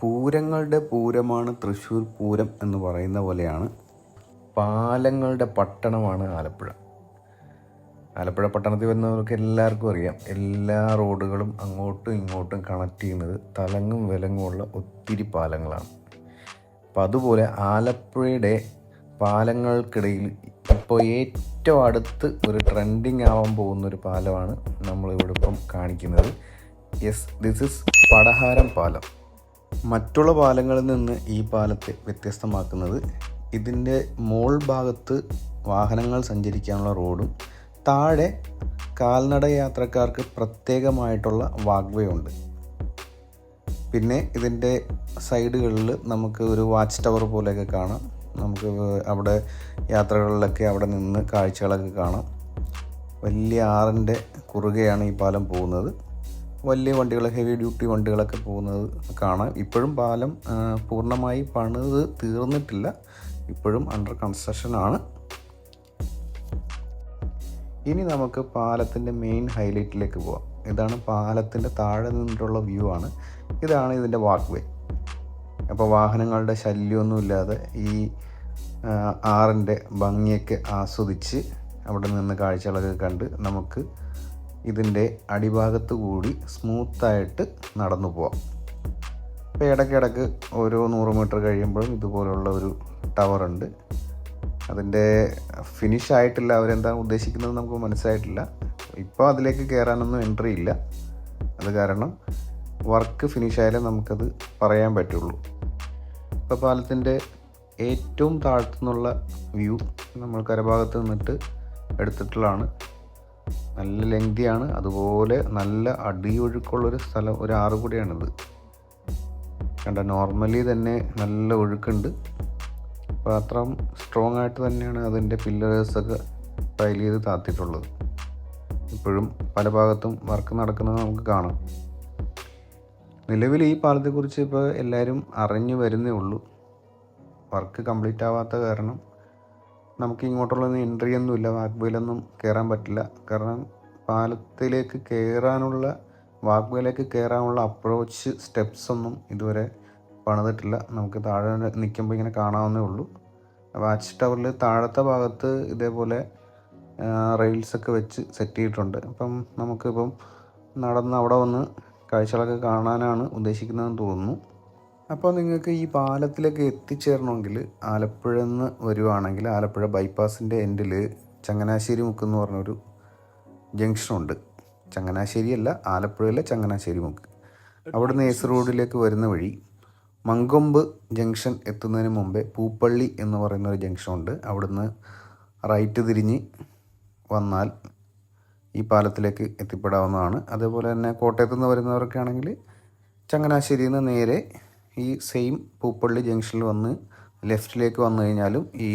പൂരങ്ങളുടെ പൂരമാണ് തൃശ്ശൂർ പൂരം എന്ന് പറയുന്ന പോലെയാണ് പാലങ്ങളുടെ പട്ടണമാണ് ആലപ്പുഴ. ആലപ്പുഴ പട്ടണത്തിൽ വരുന്നവർക്ക് എല്ലാവർക്കും അറിയാം. എല്ലാ റോഡുകളും അങ്ങോട്ടും ഇങ്ങോട്ടും കണക്ട് ചെയ്യുന്നത് തലങ്ങും വിലങ്ങുമുള്ള ഒത്തിരി പാലങ്ങളാണ്. അപ്പം അതുപോലെ ആലപ്പുഴയുടെ പാലങ്ങൾക്കിടയിൽ ഇപ്പോൾ ഏറ്റവും അടുത്ത് ഒരു ട്രെൻഡിങ് ആവാൻ പോകുന്ന ഒരു പാലമാണ് നമ്മളിവിടെ ഇപ്പം കാണിക്കുന്നത്. യെസ് ദിസ് ഇസ് പടഹാരം പാലം. മറ്റുള്ള പാലങ്ങളിൽ നിന്ന് ഈ പാലത്തെ വ്യത്യസ്തമാക്കുന്നത് ഇതിന്റെ മോൾ ഭാഗത്ത് വാഹനങ്ങൾ സഞ്ചരിക്കാനുള്ള റോഡും താഴെ കാൽനട യാത്രക്കാർക്ക് പ്രത്യേകമായിട്ടുള്ള വാഗ്വേ ഉണ്ട് പിന്നെ ഇതിന്റെ സൈഡുകളിൽ നമുക്ക് ഒരു വാച്ച് ടവർ പോലെയൊക്കെ കാണാം. നമുക്ക് അവിടെ യാത്രകളിലൊക്കെ അവിടെ നിന്ന് കാഴ്ചകളൊക്കെ കാണാം. വലിയ ആറിന്റെ കുറുകെയാണ് ഈ പാലം പോകുന്നത്. വലിയ വണ്ടികൾ ഹെവി ഡ്യൂട്ടി വണ്ടികളൊക്കെ പോകുന്നത് കാണാം. ഇപ്പോഴും പാലം പൂർണമായി പണിത് തീർന്നിട്ടില്ല. ഇപ്പോഴും അണ്ടർ കൺസ്ട്രക്ഷൻ ആണ്. ഇനി നമുക്ക് പാലത്തിന്റെ മെയിൻ ഹൈലൈറ്റിലേക്ക് പോവാം. ഇതാണ് പാലത്തിന്റെ താഴെ നിന്നിട്ടുള്ള വ്യൂ ആണ്. ഇതാണ് ഇതിന്റെ വാക്ക് വേ അപ്പോൾ വാഹനങ്ങളുടെ ശല്യമൊന്നുമില്ലാതെ ഈ ആറിന്റെ ഭംഗിയൊക്കെ ആസ്വദിച്ച് അവിടെ നിന്ന് കാഴ്ചകളൊക്കെ കണ്ട് നമുക്ക് ഇതിന്റെ അടിഭാഗത്ത് കൂടി സ്മൂത്തായിട്ട് നടന്നു പോവാം. അപ്പോൾ ഇടയ്ക്കിടയ്ക്ക് ഓരോ നൂറ് മീറ്റർ കഴിയുമ്പോഴും ഇതുപോലുള്ള ഒരു ടവറുണ്ട് അതിന്റെ ഫിനിഷ് ആയിട്ടില്ല. അവരെന്താണ് ഉദ്ദേശിക്കുന്നത് നമുക്ക് മനസ്സിലായിട്ടില്ല. ഇപ്പോൾ അതിലേക്ക് കയറാനൊന്നും എൻട്രി ഇല്ല. അത് കാരണം വർക്ക് ഫിനിഷ് ആയാലേ നമുക്കത് പറയാൻ പറ്റുള്ളൂ. ഇപ്പോൾ പാലത്തിന്റെ ഏറ്റവും താഴ്ത്തുനിന്നുള്ള വ്യൂ നമ്മൾ കരഭാഗത്ത് നിന്നിട്ട് എടുത്തിട്ടുള്ളതാണ്. നല്ല ലെങ്തിയാണ്. അതുപോലെ നല്ല അടിയൊഴുക്കുള്ളൊരു സ്ഥലം ഒരു ആറ് കൂടിയാണിത്. കണ്ട നോർമലി തന്നെ നല്ല ഒഴുക്കുണ്ട്. അപ്പോൾ അത്രയും സ്ട്രോങ് ആയിട്ട് തന്നെയാണ് അതിന്റെ പില്ലേഴ്സൊക്കെ പൈൽ ചെയ്ത് താത്തിയിട്ടുള്ളത്. ഇപ്പോഴും പല ഭാഗത്തും വർക്ക് നടക്കുന്നത് നമുക്ക് കാണാം. നിലവിൽ ഈ പാലത്തെക്കുറിച്ച് ഇപ്പോൾ എല്ലാവരും അറിഞ്ഞു വരുന്നേ ഉള്ളൂ. വർക്ക് കംപ്ലീറ്റ് ആവാത്ത കാരണം നമുക്ക് ഇങ്ങോട്ടുള്ളൊന്നും എൻട്രി ഒന്നുമില്ല വാക്വേലൊന്നും കയറാൻ പറ്റില്ല. കാരണം പാലത്തിലേക്ക് കയറാനുള്ള വാക്വേലേക്ക് കയറാനുള്ള അപ്രോച്ച് സ്റ്റെപ്സ് ഒന്നും ഇതുവരെ പണിതിട്ടില്ല. നമുക്ക് താഴെ നിൽക്കുമ്പോൾ ഇങ്ങനെ കാണാവുന്നേ ഉള്ളൂ. വാച്ച് ടവറിൽ താഴത്തെ ഭാഗത്ത് ഇതേപോലെ റെയിൽസൊക്കെ വെച്ച് സെറ്റ് ചെയ്തിട്ടുണ്ട്. അപ്പം നമുക്കിപ്പം നടന്ന് അവിടെ വന്ന് കാഴ്ചകളൊക്കെ കാണാനാണ് ഉദ്ദേശിക്കുന്നതെന്ന് തോന്നുന്നു. അപ്പോൾ നിങ്ങൾക്ക് ഈ പാലത്തിലേക്ക് എത്തിച്ചേരണമെങ്കിൽ ആലപ്പുഴ നിന്ന് വരുവാണെങ്കിൽ ആലപ്പുഴ ബൈപ്പാസിന്റെ എൻഡിൽ ചങ്ങനാശ്ശേരി മുക്ക് എന്ന് പറഞ്ഞൊരു ജംഗ്ഷനുണ്ട്. ചങ്ങനാശ്ശേരി അല്ല ആലപ്പുഴയിലെ ചങ്ങനാശ്ശേരി മുക്ക്. അവിടുന്ന് എസ് റോഡിലേക്ക് വരുന്ന വഴി മങ്കൊമ്പ് ജംഗ്ഷൻ എത്തുന്നതിന് മുമ്പേ പൂപ്പള്ളി എന്ന് പറയുന്ന ഒരു ജംഗ്ഷനുണ്ട്. അവിടുന്ന് റൈറ്റ് തിരിഞ്ഞ് വന്നാൽ ഈ പാലത്തിലേക്ക് എത്തിപ്പെടാവുന്നതാണ്. അതേപോലെ തന്നെ കോട്ടയത്ത് നിന്ന് വരുന്നവരൊക്കെ ആണെങ്കിൽ ചങ്ങനാശ്ശേരിയിൽ നിന്ന് നേരെ ഈ സെയിം പൂപ്പള്ളി ജംഗ്ഷനിൽ വന്ന് ലെഫ്റ്റിലേക്ക് വന്നു കഴിഞ്ഞാലും ഈ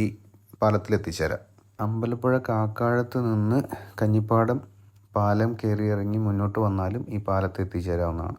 പാലത്തിലെത്തിച്ചേരാം അമ്പലപ്പുഴ കാക്കാഴത്ത് നിന്ന് കഞ്ഞിപ്പാടം പാലം കയറി ഇറങ്ങി മുന്നോട്ട് വന്നാലും ഈ പാലത്ത് എത്തിച്ചേരാവുന്നതാണ്.